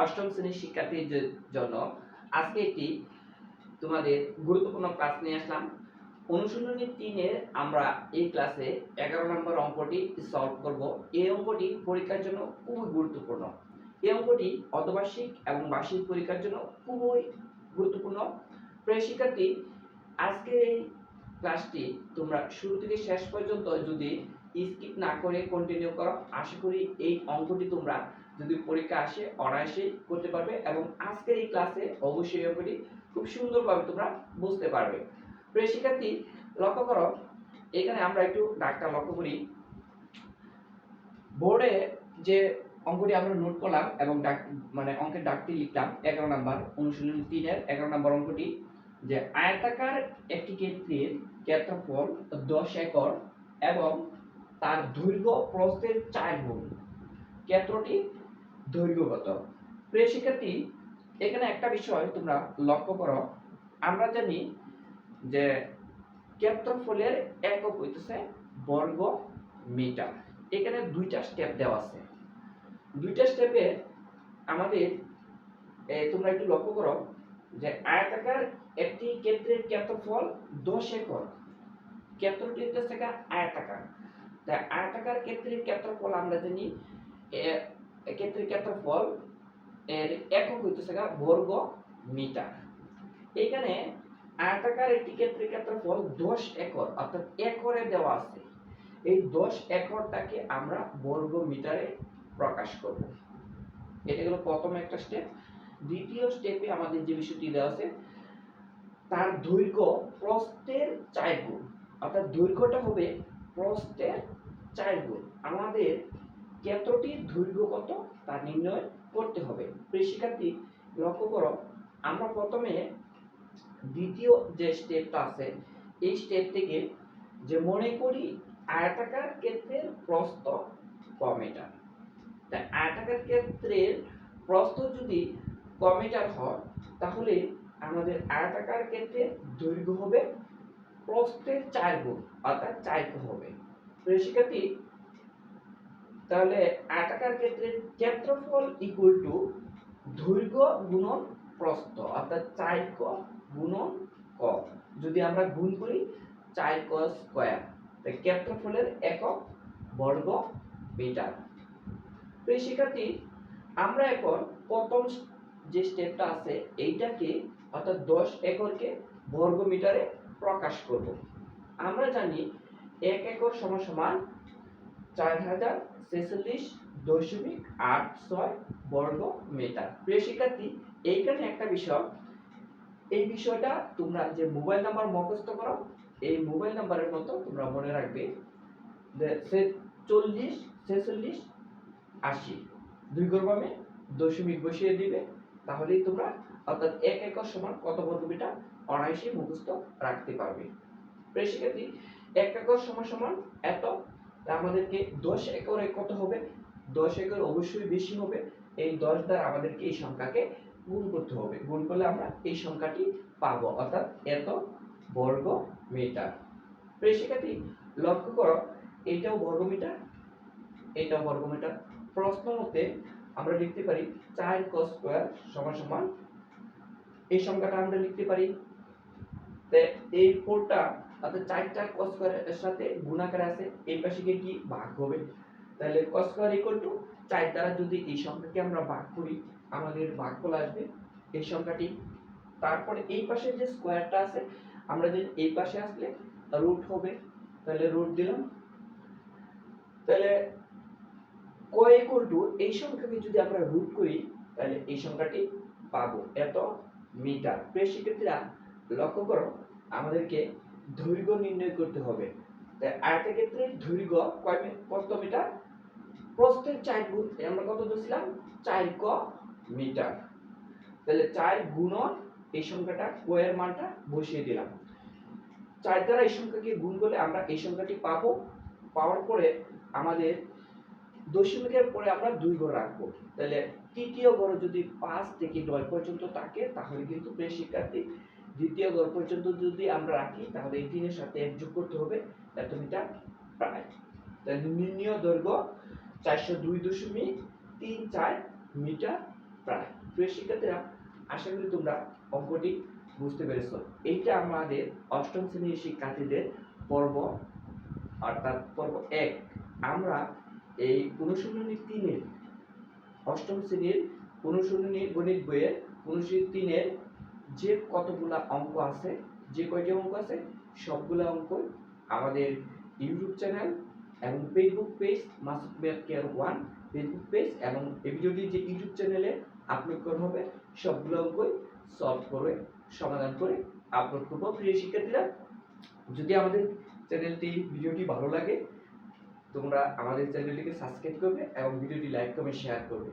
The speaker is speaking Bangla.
অষ্টম শ্রেণির শিক্ষার্থীদের জন্য আজকে একটি তোমাদের গুরুত্বপূর্ণ ক্লাস নিয়ে আসলাম। অনুশীলনী তিনের আমরা এই ক্লাসে এগারো নম্বর অঙ্কটি সলভ করব। এই অঙ্কটি পরীক্ষার জন্য খুবই গুরুত্বপূর্ণ। এই অঙ্কটি অর্ধবার্ষিক এবং বার্ষিক পরীক্ষার জন্য খুবই গুরুত্বপূর্ণ। প্রিয় শিক্ষার্থী, আজকের এই ক্লাসটি তোমরা শুরু থেকে শেষ পর্যন্ত যদি স্কিপ না করে কন্টিনিউ করো, আশা করি এই অঙ্কটি তোমরা যদি পরীক্ষা আসে অনায়াসে করতে পারবে এবং আজকের এই ক্লাসে অবশ্যই অঙ্কটি খুব সুন্দরভাবে তোমরা বুঝতে পারবে। প্রিয় শিক্ষার্থী, লক্ষ্য করো, এখানে আমরা একটু ডাকটা লক্ষ্য করি। বোর্ডে যে অঙ্কটি আমরা নোট করলাম এবং ডাক মানে অঙ্কের ডাকটি লিখলাম, এগারো নাম্বার, অনুশীলনী তিনের এগারো নাম্বার অঙ্কটি, যে আয়তাকার একটি ক্ষেত্রের ক্ষেত্রফল দশ একর এবং তার দৈর্ঘ্য প্রস্থের চার গুণ। ক্ষেত্রটি দৈর্ঘ্যগত। প্রিয় শিক্ষার্থী, এখানে একটা বিষয় তোমরা লক্ষ্য করো। আমরা জানি যে ক্ষেত্রফলের একক হইতেছে বর্গ মিটার। এখানে দুইটা স্টেপ দেওয়া আছে। দুইটা স্টেপে আমাদের তোমরা একটু লক্ষ্য করো যে আয়তাকার একটি ক্ষেত্রের ক্ষেত্রফল দশ একর ক্ষেত্রটি হচ্ছে আয়তাকার। তাই আয়তাকার ক্ষেত্রের ক্ষেত্রফল আমরা জানি ক্ষেত্রের ক্ষেত্রফল এর একক হইতেছে বর্গ মিটার। এখানে আয়তাকার একটি ক্ষেত্রের ক্ষেত্রফল দশ একর, অর্থাৎ একরে দেওয়া আছে। এই দশ একরটাকে আমরা বর্গ মিটারে প্রকাশ করব। এটা হলো প্রথম একটা স্টেপ দ্বিতীয় স্টেপে আমাদের যে বিষয়টি দেওয়া আছে, তার দৈর্ঘ্য প্রস্থের চার গুণ। অর্থাৎ দৈর্ঘ্যটা হবে প্রস্থের চার গুণ। আমাদের ক্ষেত্রটির দৈর্ঘ্য কত তা নির্ণয় করতে হবে। প্রিয় শিক্ষার্থী, লক্ষ্য করো, আমরা প্রথমে দ্বিতীয় যে স্টেপটা আছে, এই স্টেপ থেকে যে মনে করি আয়তাকার ক্ষেত্রের প্রস্থ ক মিটার তাই আয়তাকার ক্ষেত্রের প্রস্থ যদি ক মিটার হয়, তাহলে আমাদের আয়তাকার ক্ষেত্রে দৈর্ঘ্য হবে, প্রস্থের চার গুণ অর্থাৎ চার হবে। শিক্ষার্থী তাহলে আয়তাকার ক্ষেত্রের ক্ষেত্রফল ইকুয়াল টু দৈর্ঘ্য গুণন প্রস্থ, অর্থাৎ চার ক গুণন ক যদি আমরা গুণ করি চার ক স্কোয়ার তাই ক্ষেত্রফলের একক বর্গ মিটার প্রিয় শিক্ষার্থী, আমরা এখন প্রথম যে স্টেপটা আছে, এইটাকে অর্থাৎ দশ একরকে বর্গ মিটারে প্রকাশ করব। আমরা জানি এক একর সমান সমান চার হাজার ছেচল্লিশ দশমিক আট ছয় বর্গ মিটার প্রিয় শিক্ষার্থী, এইখানে একটা বিষয়। এই বিষয়টা তোমরা যে মোবাইল নাম্বার মুখস্থ করো, এই মোবাইল নাম্বারের মতো তোমরা মনে রাখবে চল্লিশ, ছেচল্লিশ, আশি। দুই গর্বামে দশমিক বসিয়ে দিবে। তাহলেই তোমরা অর্থাৎ এক একর সমান কত বর্গ মিটার অনায়াসে মুখস্থ রাখতে পারবে। শিক্ষার্থী, এক একর সমান সমান এত আমাদেরকে দশ একরে কত হবে? দশ একর অবশ্যই বেশি হবে। এই দশ দ্বারা আমাদেরকে এই সংখ্যাকে গুণ করতে হবে। গুণ করলে আমরা এই সংখ্যাটি পাবো, অর্থাৎ এত বর্গ মিটার। শিক্ষার্থী, লক্ষ্য করো, এটাও বর্গ মিটার, এটাও বর্গ মিটার। প্রশ্ন মতে আমরা লিখতে পারি চার cos স্কোয়ার সমান সমান, এই সংখ্যাটা আমরা লিখতে পারি। এই ফোরটা অর্থাৎ চারটা cos স্কোয়ার এর সাথে গুণাকার আছে, এই পাশে গিয়ে কি? ভাগ হবে। তাহলে cos স্কোয়ার ইকুয়াল টু চার দ্বারা যদি এই সংখ্যাকে আমরা ভাগ করি, আমাদের ভাগফল আসবে এই সংখ্যাটি। তারপরে এই পাশে যে স্কোয়ারটা আছে, আমরা যদি এই পাশে আসলে রুট হবে, তাহলে রুট দিলাম। তাহলে ক ইকুয়াল টু এই সংখ্যাকে যদি আমরা রুট করি, তাহলে এই সংখ্যাটি পাবো। এত মিটার প্রিয় শিক্ষার্থীরা লক্ষ্য করো, আমাদেরকে দৈর্ঘ্য নির্ণয় করতে হবে। তাই আয়তের ক্ষেত্রে দৈর্ঘ্য কয় কত মিটার? প্রস্থের চার গুণ আমরা কত ধরছিলাম? চার ক মিটার। তাহলে চার গুণন এই সংখ্যাটা ক এর মানটা বসিয়ে দিলাম। চার দ্বারা এই সংখ্যাকে গুণ করলে আমরা এই সংখ্যাটি পাবো। পাওয়ার পরে আমাদের দশমিকের পরে আমরা দুই ঘর রাখব। তাহলে তৃতীয় ঘরে যদি পাঁচ থেকে নয় পর্যন্ত থাকে, তাহলে কিন্তু প্রিয় শিক্ষার্থী দ্বিতীয় ঘর পর্যন্ত যদি আমরা রাখি, তাহলে এই তিনের সাথে এক যোগ করতে হবে। এত মিটার প্রায়। তাহলে নির্ণীয় দৈর্ঘ্য চারশো দুই দশমিক তিন চার মিটার প্রায়। প্রিয় শিক্ষার্থীরা, আশা করি তোমরা অঙ্কটি বুঝতে পেরেছ। এইটা আমাদের অষ্টম শ্রেণির শিক্ষার্থীদের পর্ব, অর্থাৎ পর্ব এক। আমরা এই অনুশীলনী তিনের, অষ্টম শ্রেণির অনুশীলনী গণিত বইয়ের অনুশীলনী তিনের যে কতগুলা অঙ্ক আছে, যে কয়টি অঙ্ক আছে, সবগুলো অঙ্ক আমাদের ইউটিউব চ্যানেল এবং Facebook page Masud math care one Facebook page এবং এই ভিডিওটি যে ইউটিউব চ্যানেলে আপলোড করা হবে, সবগুলো অঙ্কই সলভ করে, সমাধান করে আপলোড করব। প্রিয় শিক্ষার্থীরা, যদি আমাদের চ্যানেলটি, ভিডিওটি ভালো লাগে, তোমরা আমাদের চ্যানেলটিকে সাবস্ক্রাইব করবে এবং ভিডিওটি লাইক কমেন্ট শেয়ার করবে।